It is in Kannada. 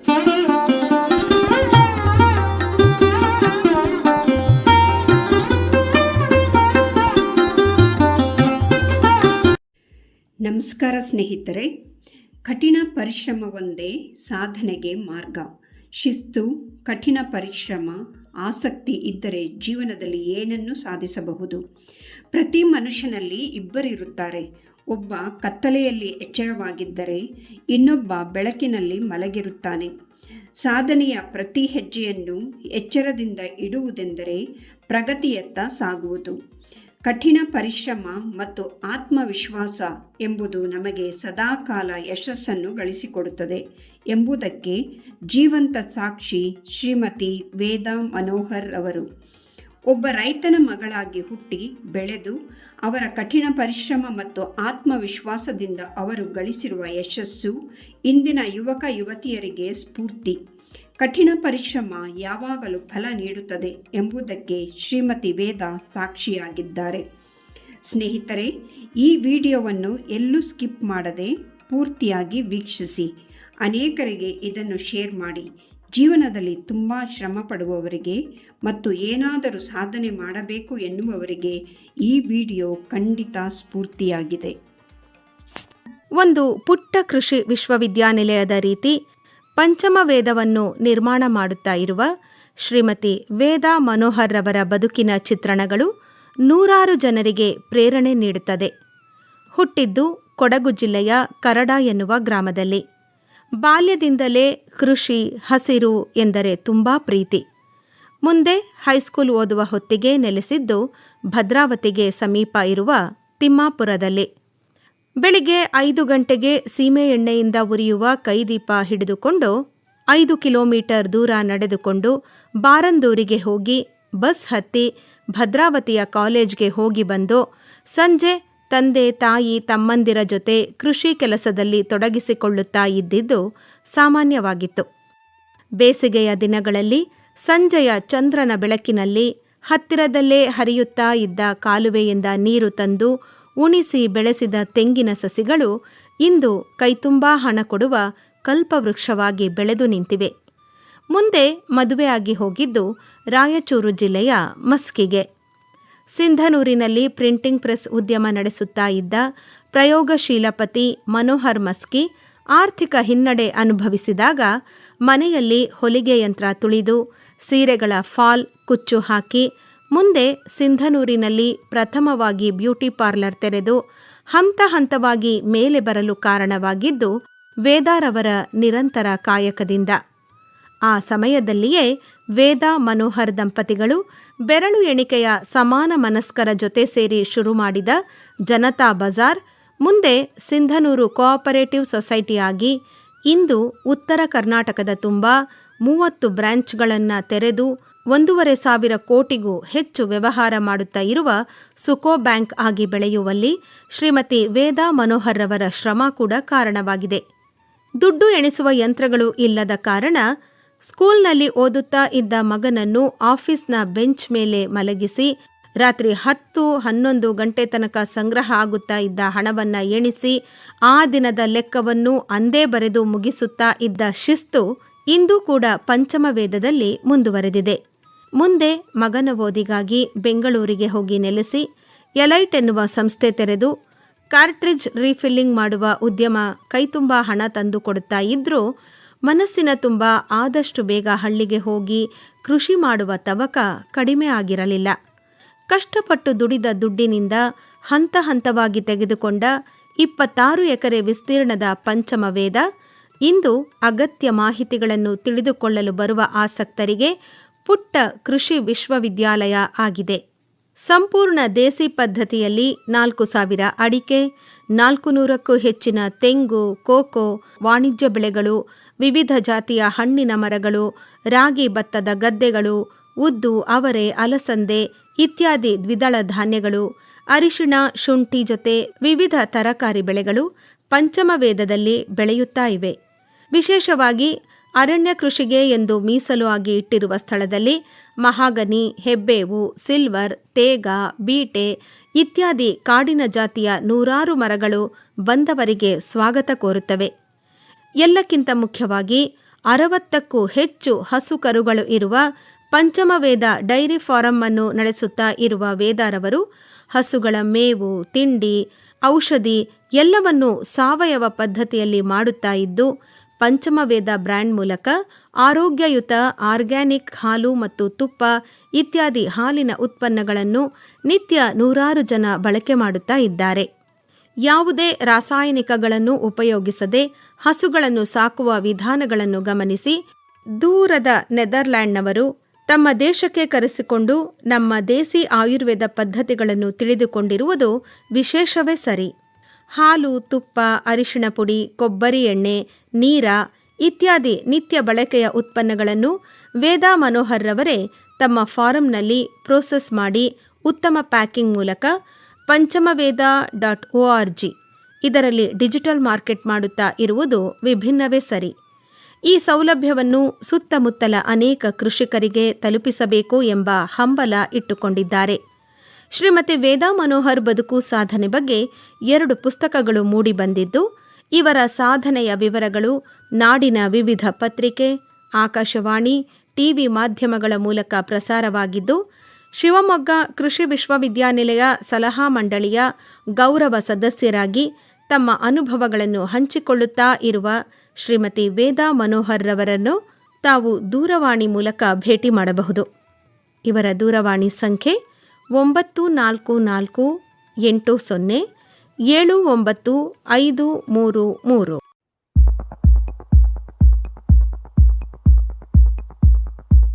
ನಮಸ್ಕಾರ ಸ್ನೇಹಿತರೆ. ಕಠಿಣ ಪರಿಶ್ರಮವೊಂದೇ ಸಾಧನೆಗೆ ಮಾರ್ಗ. ಶಿಸ್ತು, ಕಠಿಣ ಪರಿಶ್ರಮ, ಆಸಕ್ತಿ ಇದ್ದರೆ ಜೀವನದಲ್ಲಿ ಏನನ್ನು ಸಾಧಿಸಬಹುದು? ಪ್ರತಿ ಮನುಷ್ಯನಲ್ಲಿ ಇಬ್ಬರಿರುತ್ತಾರೆ. ಒಬ್ಬ ಕತ್ತಲೆಯಲ್ಲಿ ಎಚ್ಚರವಾಗಿದ್ದರೆ ಇನ್ನೊಬ್ಬ ಬೆಳಕಿನಲ್ಲಿ ಮಲಗಿರುತ್ತಾನೆ. ಸಾಧನೆಯ ಪ್ರತಿ ಹೆಜ್ಜೆಯನ್ನು ಎಚ್ಚರದಿಂದ ಇಡುವುದೆಂದರೆ ಪ್ರಗತಿಯತ್ತ ಸಾಗುವುದು. ಕಠಿಣ ಪರಿಶ್ರಮ ಮತ್ತು ಆತ್ಮವಿಶ್ವಾಸ ಎಂಬುದು ನಮಗೆ ಸದಾಕಾಲ ಯಶಸ್ಸನ್ನು ಗಳಿಸಿಕೊಡುತ್ತದೆ ಎಂಬುದಕ್ಕೆ ಜೀವಂತ ಸಾಕ್ಷಿ ಶ್ರೀಮತಿ ವೇದಾ ಮನೋಹರ್ ಅವರು. ಒಬ್ಬ ರೈತನ ಮಗಳಾಗಿ ಹುಟ್ಟಿ ಬೆಳೆದು ಅವರ ಕಠಿಣ ಪರಿಶ್ರಮ ಮತ್ತು ಆತ್ಮವಿಶ್ವಾಸದಿಂದ ಅವರು ಗಳಿಸಿರುವ ಯಶಸ್ಸು ಇಂದಿನ ಯುವಕ ಯುವತಿಯರಿಗೆ ಸ್ಫೂರ್ತಿ. ಕಠಿಣ ಪರಿಶ್ರಮ ಯಾವಾಗಲೂ ಫಲ ನೀಡುತ್ತದೆ ಎಂಬುದಕ್ಕೆ ಶ್ರೀಮತಿ ವೇದ ಸಾಕ್ಷಿಯಾಗಿದ್ದಾರೆ. ಸ್ನೇಹಿತರೆ, ಈ ವಿಡಿಯೋವನ್ನು ಎಲ್ಲೂ ಸ್ಕಿಪ್ ಮಾಡದೆ ಪೂರ್ತಿಯಾಗಿ ವೀಕ್ಷಿಸಿ. ಅನೇಕರಿಗೆ ಇದನ್ನು ಶೇರ್ ಮಾಡಿ. ಜೀವನದಲ್ಲಿ ತುಂಬ ಶ್ರಮ ಪಡುವವರಿಗೆ ಮತ್ತು ಏನಾದರೂ ಸಾಧನೆ ಮಾಡಬೇಕು ಎನ್ನುವವರಿಗೆ ಈ ವಿಡಿಯೋ ಖಂಡಿತ ಸ್ಫೂರ್ತಿಯಾಗಿದೆ. ಒಂದು ಪುಟ್ಟ ಕೃಷಿ ವಿಶ್ವವಿದ್ಯಾನಿಲಯದ ರೀತಿ ಪಂಚಮ ವೇದವನ್ನು ನಿರ್ಮಾಣ ಮಾಡುತ್ತಾ ಇರುವ ಶ್ರೀಮತಿ ವೇದಾ ಮನೋಹರ್ ರವರ ಬದುಕಿನ ಚಿತ್ರಣಗಳು ನೂರಾರು ಜನರಿಗೆ ಪ್ರೇರಣೆ ನೀಡುತ್ತದೆ. ಹುಟ್ಟಿದ್ದು ಕೊಡಗು ಜಿಲ್ಲೆಯ ಕರಡ ಎನ್ನುವ ಗ್ರಾಮದಲ್ಲಿ. ಬಾಲ್ಯದಿಂದಲೇ ಕೃಷಿ ಹಸಿರು ಎಂದರೆ ತುಂಬಾ ಪ್ರೀತಿ. ಮುಂದೆ ಹೈಸ್ಕೂಲ್ ಓದುವ ಹೊತ್ತಿಗೆ ನೆಲೆಸಿದ್ದು ಭದ್ರಾವತಿಗೆ ಸಮೀಪ ಇರುವ ತಿಮ್ಮಾಪುರದಲ್ಲಿ. ಬೆಳಿಗ್ಗೆ ಐದು ಗಂಟೆಗೆ ಸೀಮೆ ಎಣ್ಣೆಯಿಂದ ಉರಿಯುವ ಕೈದೀಪ ಹಿಡಿದುಕೊಂಡು ಐದು ಕಿಲೋಮೀಟರ್ ದೂರ ನಡೆದುಕೊಂಡು ಬಾರಂದೂರಿಗೆ ಹೋಗಿ ಬಸ್ ಹತ್ತಿ ಭದ್ರಾವತಿಯ ಕಾಲೇಜ್ಗೆ ಹೋಗಿ ಬಂದು ಸಂಜೆ ತಂದೆ ತಾಯಿ ತಮ್ಮಂದಿರ ಜೊತೆ ಕೃಷಿ ಕೆಲಸದಲ್ಲಿ ತೊಡಗಿಸಿಕೊಳ್ಳುತ್ತಾ ಇದ್ದಿದ್ದು ಸಾಮಾನ್ಯವಾಗಿತ್ತು. ಬೇಸಿಗೆಯ ದಿನಗಳಲ್ಲಿ ಸಂಜೆಯ ಚಂದ್ರನ ಬೆಳಕಿನಲ್ಲಿ ಹತ್ತಿರದಲ್ಲೇ ಹರಿಯುತ್ತಾ ಇದ್ದ ಕಾಲುವೆಯಿಂದ ನೀರು ತಂದು ಉಣಿಸಿ ಬೆಳೆಸಿದ ತೆಂಗಿನ ಸಸಿಗಳು ಇಂದು ಕೈತುಂಬಾ ಹಣ ಕೊಡುವ ಕಲ್ಪವೃಕ್ಷವಾಗಿ ಬೆಳೆದು ನಿಂತಿವೆ. ಮುಂದೆ ಮದುವೆಯಾಗಿ ಹೋಗಿದ್ದು ರಾಯಚೂರು ಜಿಲ್ಲೆಯ ಮಸ್ಕಿಗೆ. ಸಿಂಧನೂರಿನಲ್ಲಿ ಪ್ರಿಂಟಿಂಗ್ ಪ್ರೆಸ್ ಉದ್ಯಮ ನಡೆಸುತ್ತಾ ಇದ್ದ ಪ್ರಯೋಗಶೀಲಪತಿ ಮನೋಹರ್ ಮಸ್ಕಿ ಆರ್ಥಿಕ ಹಿನ್ನಡೆ ಅನುಭವಿಸಿದಾಗ ಮನೆಯಲ್ಲಿ ಹೊಲಿಗೆ ಯಂತ್ರ ತುಳಿದು ಸೀರೆಗಳ ಫಾಲ್, ಕುಚ್ಚು ಹಾಕಿ ಮುಂದೆ ಸಿಂಧನೂರಿನಲ್ಲಿ ಪ್ರಥಮವಾಗಿ ಬ್ಯೂಟಿ ಪಾರ್ಲರ್ ತೆರೆದು ಹಂತ ಹಂತವಾಗಿ ಮೇಲೆ ಬರಲು ಕಾರಣವಾಗಿದ್ದು ವೇದಾರವರ ನಿರಂತರ ಕಾಯಕದಿಂದ. ಆ ಸಮಯದಲ್ಲಿಯೇ ವೇದಾ ಮನೋಹರ್ ದಂಪತಿಗಳು ಬೆರಳು ಎಣಿಕೆಯ ಸಮಾನ ಮನಸ್ಕರ ಜೊತೆ ಸೇರಿ ಶುರು ಮಾಡಿದ ಜನತಾ ಬಜಾರ್, ಮುಂದೆ ಸಿಂಧನೂರು ಕೋಆಪರೇಟಿವ್ ಸೊಸೈಟಿಯಾಗಿ, ಇಂದು ಉತ್ತರ ಕರ್ನಾಟಕದ ತುಂಬ ಮೂವತ್ತು ಬ್ರ್ಯಾಂಚ್ಗಳನ್ನು ತೆರೆದು ಒಂದೂವರೆ ಸಾವಿರ ಕೋಟಿಗೂ ಹೆಚ್ಚು ವ್ಯವಹಾರ ಮಾಡುತ್ತಾ ಇರುವ ಸುಕೋ ಬ್ಯಾಂಕ್ ಆಗಿ ಬೆಳೆಯುವಲ್ಲಿ ಶ್ರೀಮತಿ ವೇದಾ ಮನೋಹರ್ ರವರ ಶ್ರಮ ಕೂಡ ಕಾರಣವಾಗಿದೆ. ದುಡ್ಡು ಎಣಿಸುವ ಯಂತ್ರಗಳು ಇಲ್ಲದ ಕಾರಣ ಸ್ಕೂಲ್ನಲ್ಲಿ ಓದುತ್ತಾ ಇದ್ದ ಮಗನನ್ನು ಆಫೀಸ್ನ ಬೆಂಚ್ ಮೇಲೆ ಮಲಗಿಸಿ ರಾತ್ರಿ ಹತ್ತು ಹನ್ನೊಂದು ಗಂಟೆ ತನಕ ಸಂಗ್ರಹ ಆಗುತ್ತಾ ಇದ್ದ ಹಣವನ್ನ ಎಣಿಸಿ ಆ ದಿನದ ಲೆಕ್ಕವನ್ನು ಅಂದೇ ಬರೆದು ಮುಗಿಸುತ್ತಾ ಇದ್ದ ಶಿಸ್ತು ಇಂದು ಕೂಡ ಪಂಚಮ ವೇದದಲ್ಲಿ ಮುಂದುವರೆದಿದೆ. ಮುಂದೆ ಮಗನ ಓದಿಗಾಗಿ ಬೆಂಗಳೂರಿಗೆ ಹೋಗಿ ನೆಲೆಸಿ ಎಲೈಟ್ ಎನ್ನುವ ಸಂಸ್ಥೆ ತೆರೆದು ಕಾರ್ಟ್ರಿಜ್ ರೀಫಿಲ್ಲಿಂಗ್ ಮಾಡುವ ಉದ್ಯಮ ಕೈತುಂಬ ಹಣ ತಂದು ಕೊಡುತ್ತಾ ಇದ್ರೂ ಮನಸ್ಸಿನ ತುಂಬ ಆದಷ್ಟು ಬೇಗ ಹಳ್ಳಿಗೆ ಹೋಗಿ ಕೃಷಿ ಮಾಡುವ ತವಕ ಕಡಿಮೆ ಆಗಿರಲಿಲ್ಲ. ಕಷ್ಟಪಟ್ಟು ದುಡಿದ ದುಡ್ಡಿನಿಂದ ಹಂತ ಹಂತವಾಗಿ ತೆಗೆದುಕೊಂಡ ಇಪ್ಪತ್ತಾರು ಎಕರೆ ವಿಸ್ತೀರ್ಣದ ಪಂಚಮ ವೇದ ಇಂದು ಅಗತ್ಯ ಮಾಹಿತಿಗಳನ್ನು ತಿಳಿದುಕೊಳ್ಳಲು ಬರುವ ಆಸಕ್ತರಿಗೆ ಪುಟ್ಟ ಕೃಷಿ ವಿಶ್ವವಿದ್ಯಾಲಯ ಆಗಿದೆ. ಸಂಪೂರ್ಣ ದೇಸಿ ಪದ್ಧತಿಯಲ್ಲಿ ನಾಲ್ಕು ಸಾವಿರ ಅಡಿಕೆ ನಾಲ್ಕು ನೂರಕ್ಕೂ ಹೆಚ್ಚಿನ ತೆಂಗು, ಕೋಕೋ, ವಾಣಿಜ್ಯ ಬೆಳೆಗಳು, ವಿವಿಧ ಜಾತಿಯ ಹಣ್ಣಿನ ಮರಗಳು, ರಾಗಿ ಭತ್ತದ ಗದ್ದೆಗಳು, ಉದ್ದು, ಅವರೆ, ಅಲಸಂದೆ ಇತ್ಯಾದಿ ದ್ವಿದಳ ಧಾನ್ಯಗಳು, ಅರಿಶಿಣ, ಶುಂಠಿ ಜೊತೆ ವಿವಿಧ ತರಕಾರಿ ಬೆಳೆಗಳು ಪಂಚಮ ವೇದದಲ್ಲಿ ಬೆಳೆಯುತ್ತಾ ಇವೆ. ವಿಶೇಷವಾಗಿ ಅರಣ್ಯ ಕೃಷಿಗೆ ಎಂದು ಮೀಸಲು ಆಗಿ ಇಟ್ಟಿರುವ ಸ್ಥಳದಲ್ಲಿ ಮಹಾಗನಿ, ಹೆಬ್ಬೇವು, ಸಿಲ್ವರ್, ತೇಗ, ಬೀಟೆ ಇತ್ಯಾದಿ ಕಾಡಿನ ಜಾತಿಯ ನೂರಾರು ಮರಗಳು ಬಂದವರಿಗೆ ಸ್ವಾಗತ ಕೋರುತ್ತವೆ. ಎಲ್ಲಕ್ಕಿಂತ ಮುಖ್ಯವಾಗಿ ಅರವತ್ತಕ್ಕೂ ಹೆಚ್ಚು ಹಸು ಕರುಗಳು ಇರುವ ಪಂಚಮವೇದ ಡೈರಿ ಫಾರಂ ಅನ್ನು ನಡೆಸುತ್ತಾ ಇರುವ ವೇದಾರವರು ಹಸುಗಳ ಮೇವು, ತಿಂಡಿ, ಔಷಧಿ ಎಲ್ಲವನ್ನೂ ಸಾವಯವ ಪದ್ಧತಿಯಲ್ಲಿ ಮಾಡುತ್ತಾ ಇದ್ದು ಪಂಚಮವೇದ ಬ್ರ್ಯಾಂಡ್ ಮೂಲಕ ಆರೋಗ್ಯಯುತ ಆರ್ಗ್ಯಾನಿಕ್ ಹಾಲು ಮತ್ತು ತುಪ್ಪ ಇತ್ಯಾದಿ ಹಾಲಿನ ಉತ್ಪನ್ನಗಳನ್ನು ನಿತ್ಯ ನೂರಾರು ಜನ ಬಳಕೆ ಮಾಡುತ್ತಾ ಇದ್ದಾರೆ. ಯಾವುದೇ ರಾಸಾಯನಿಕಗಳನ್ನು ಉಪಯೋಗಿಸದೆ ಹಸುಗಳನ್ನು ಸಾಕುವ ವಿಧಾನಗಳನ್ನು ಗಮನಿಸಿ ದೂರದ ನೆದರ್ಲ್ಯಾಂಡ್ನವರು ತಮ್ಮ ದೇಶಕ್ಕೆ ಕರೆಸಿಕೊಂಡು ನಮ್ಮ ದೇಸಿ ಆಯುರ್ವೇದ ಪದ್ಧತಿಗಳನ್ನು ತಿಳಿದುಕೊಂಡಿರುವುದು ವಿಶೇಷವೇ ಸರಿ. ಹಾಲು, ತುಪ್ಪ, ಅರಿಶಿಣ ಪುಡಿ, ಕೊಬ್ಬರಿ ಎಣ್ಣೆ, ನೀರ ಇತ್ಯಾದಿ ನಿತ್ಯ ಬಳಕೆಯ ಉತ್ಪನ್ನಗಳನ್ನು ವೇದಾ ಮನೋಹರ್ರವರೇ ತಮ್ಮ ಫಾರಂನಲ್ಲಿ ಪ್ರೋಸೆಸ್ ಮಾಡಿ ಉತ್ತಮ ಪ್ಯಾಕಿಂಗ್ ಮೂಲಕ Panchamaveda dot O R G ಇದರಲ್ಲಿ ಡಿಜಿಟಲ್ ಮಾರ್ಕೆಟ್ ಮಾಡುತ್ತಾ ಇರುವುದು ವಿಭಿನ್ನವೇ ಸರಿ. ಈ ಸೌಲಭ್ಯವನ್ನು ಸುತ್ತಮುತ್ತಲ ಅನೇಕ ಕೃಷಿಕರಿಗೆ ತಲುಪಿಸಬೇಕು ಎಂಬ ಹಂಬಲ ಇಟ್ಟುಕೊಂಡಿದ್ದಾರೆ. ಶ್ರೀಮತಿ ವೇದಾ ಮನೋಹರ್ ಬದುಕು ಸಾಧನೆ ಬಗ್ಗೆ ಎರಡು ಪುಸ್ತಕಗಳು ಮೂಡಿಬಂದಿದ್ದು ಇವರ ಸಾಧನೆಯ ವಿವರಗಳು ನಾಡಿನ ವಿವಿಧ ಪತ್ರಿಕೆ, ಆಕಾಶವಾಣಿ, ಟಿವಿ ಮಾಧ್ಯಮಗಳ ಮೂಲಕ ಪ್ರಸಾರವಾಗಿದ್ದು, ಶಿವಮೊಗ್ಗ ಕೃಷಿ ವಿಶ್ವವಿದ್ಯಾನಿಲಯ ಸಲಹಾ ಮಂಡಳಿಯ ಗೌರವ ಸದಸ್ಯರಾಗಿ ತಮ್ಮ ಅನುಭವಗಳನ್ನು ಹಂಚಿಕೊಳ್ಳುತ್ತಾ ಇರುವ ಶ್ರೀಮತಿ ವೇದಾ ಮನೋಹರ್ ರವರನ್ನು ತಾವು ದೂರವಾಣಿ ಮೂಲಕ ಭೇಟಿ ಮಾಡಬಹುದು. ಇವರ ದೂರವಾಣಿ ಸಂಖ್ಯೆ ಒಂಬತ್ತು ನಾಲ್ಕು ನಾಲ್ಕು ಎಂಟು ಸೊನ್ನೆ ಏಳು ಒಂಬತ್ತು ಐದು ಮೂರು ಮೂರು.